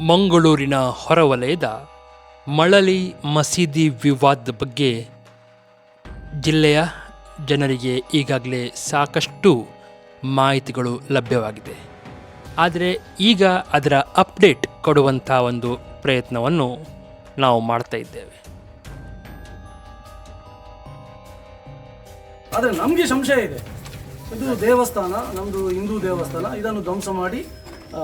ಮಂಗಳೂರಿನ ಹೊರವಲಯದ ಮಳಲಿ ಮಸೀದಿ ವಿವಾದದ ಬಗ್ಗೆ ಜಿಲ್ಲೆಯ ಜನರಿಗೆ ಈಗಾಗಲೇ ಸಾಕಷ್ಟು ಮಾಹಿತಿಗಳು ಲಭ್ಯವಾಗಿದೆ. ಆದರೆ ಈಗ ಅದರ ಅಪ್ಡೇಟ್ ಕೊಡುವಂಥ ಒಂದು ಪ್ರಯತ್ನವನ್ನು ನಾವು ಮಾಡ್ತಾ ಇದ್ದೇವೆ. ಆದರೆ ನಮಗೆ ಸಂಶಯ ಇದೆ. ಇದು ದೇವಸ್ಥಾನ ನಮ್ಮದು ಹಿಂದೂ ದೇವಸ್ಥಾನ, ಇದನ್ನು ಧ್ವಂಸ ಮಾಡಿ ಆ,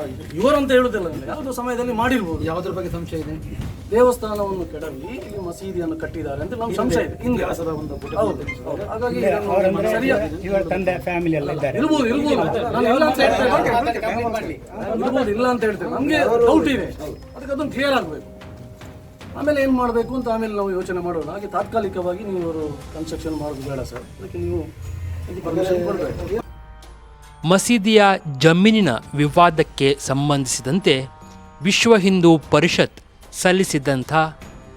ಅಂತ ಹೇಳುದಿಲ್ಲ ನನಗೆ. ಯಾವುದೋ ಸಮಯದಲ್ಲಿ ಮಾಡಿರ್ಬೋದು. ಯಾವುದ್ರ ಬಗ್ಗೆ ಸಂಶಯ ಇದೆ? ದೇವಸ್ಥಾನವನ್ನು ಕೆಡವಿ ಇಲ್ಲಿ ಮಸೀದಿಯನ್ನು ಕಟ್ಟಿದ್ದಾರೆ ಅಂತ ನಮ್ಗೆ ಸಂಶಯ ಇದೆ. ಹಿಂದೆ. ಹೌದು, ಹೌದು. ಹಾಗಾಗಿ ಇವರ ತಂದೆ ಫ್ಯಾಮಿಲಿ ಎಲ್ಲ ಇದ್ದಾರೆ. ಇರ್ಬೋದು ಇರ್ಬೋದು ನಾನು ಇಲ್ಲ ಅಂತ ಹೇಳ್ತೇನೆ ಇರ್ಬೋದು ಇಲ್ಲ ಅಂತ ಹೇಳ್ತೇನೆ ನಮಗೆ ಡೌಟ್ ಇದೆ. ಅದಕ್ಕೆ ಅದೊಂದು ಕ್ಲಿಯರ್ ಆಗಬೇಕು. ಆಮೇಲೆ ಏನು ಮಾಡಬೇಕು ಅಂತ ಆಮೇಲೆ ನಾವು ಯೋಚನೆ ಮಾಡೋಣ. ಹಾಗೆ ತಾತ್ಕಾಲಿಕವಾಗಿ ನೀವು ಅವರು ಕನ್ಸ್ಟ್ರಕ್ಷನ್ ಮಾಡೋದು ಬೇಡ ಸರ್. ಅದಕ್ಕೆ ನೀವು ಪರ್ಮಿಷನ್ ಕೊಡಬೇಕು. ಮಸೀದಿಯ ಜಮೀನಿನ ವಿವಾದಕ್ಕೆ ಸಂಬಂಧಿಸಿದಂತೆ ವಿಶ್ವ ಹಿಂದೂ ಪರಿಷತ್ ಸಲ್ಲಿಸಿದಂಥ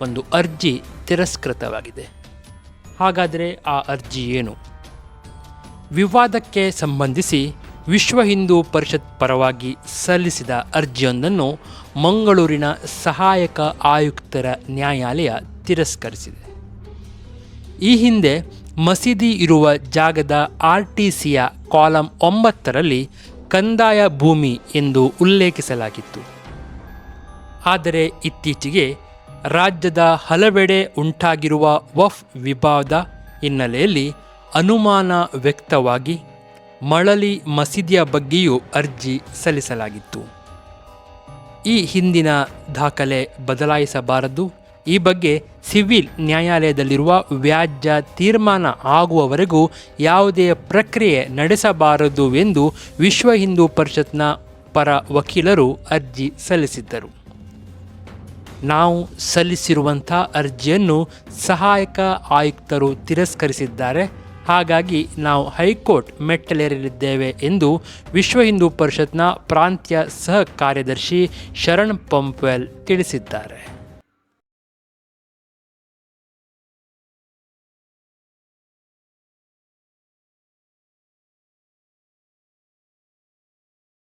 ಒಂದು ಅರ್ಜಿ ತಿರಸ್ಕೃತವಾಗಿದೆ. ಹಾಗಾದರೆ ಆ ಅರ್ಜಿ ಏನು? ವಿವಾದಕ್ಕೆ ಸಂಬಂಧಿಸಿ ವಿಶ್ವ ಹಿಂದೂ ಪರಿಷತ್ ಪರವಾಗಿ ಸಲ್ಲಿಸಿದ ಅರ್ಜಿಯೊಂದನ್ನು ಮಂಗಳೂರಿನ ಸಹಾಯಕ ಆಯುಕ್ತರ ನ್ಯಾಯಾಲಯ ತಿರಸ್ಕರಿಸಿದೆ. ಈ ಹಿಂದೆ ಮಸೀದಿ ಇರುವ ಜಾಗದ ಆರ್ ಟಿ ಸಿಯ ಕಾಲಂ ಒಂಬತ್ತರಲ್ಲಿ ಕಂದಾಯ ಭೂಮಿ ಎಂದು ಉಲ್ಲೇಖಿಸಲಾಗಿತ್ತು. ಆದರೆ ಇತ್ತೀಚೆಗೆ ರಾಜ್ಯದ ಹಲವೆಡೆ ಉಂಟಾಗಿರುವ ವಫ್ ವಿವಾದ ಹಿನ್ನೆಲೆಯಲ್ಲಿ ಅನುಮಾನ ವ್ಯಕ್ತವಾಗಿ ಮಳಲಿ ಮಸೀದಿಯ ಬಗ್ಗೆಯೂ ಅರ್ಜಿ ಸಲ್ಲಿಸಲಾಗಿತ್ತು. ಈ ಹಿಂದಿನ ದಾಖಲೆ ಬದಲಾಯಿಸಬಾರದು. ಈ ಬಗ್ಗೆ ಸಿವಿಲ್ ನ್ಯಾಯಾಲಯದಲ್ಲಿರುವ ವ್ಯಾಜ್ಯ ತೀರ್ಮಾನ ಆಗುವವರೆಗೂ ಯಾವುದೇ ಪ್ರಕ್ರಿಯೆ ನಡೆಸಬಾರದು ಎಂದು ವಿಶ್ವ ಹಿಂದೂ ಪರಿಷತ್ನ ಪರ ವಕೀಲರು ಅರ್ಜಿ ಸಲ್ಲಿಸಿದ್ದರು. ನಾವು ಸಲ್ಲಿಸಿರುವಂಥ ಅರ್ಜಿಯನ್ನು ಸಹಾಯಕ ಆಯುಕ್ತರು ತಿರಸ್ಕರಿಸಿದ್ದಾರೆ. ಹಾಗಾಗಿ ನಾವು ಹೈಕೋರ್ಟ್ ಮೆಟ್ಟಲೇರಲಿದ್ದೇವೆ ಎಂದು ವಿಶ್ವ ಹಿಂದೂ ಪರಿಷತ್ನ ಪ್ರಾಂತ್ಯ ಸಹ ಕಾರ್ಯದರ್ಶಿ ಶರಣ್ ಪಂಪ್ವೆಲ್ ತಿಳಿಸಿದ್ದಾರೆ.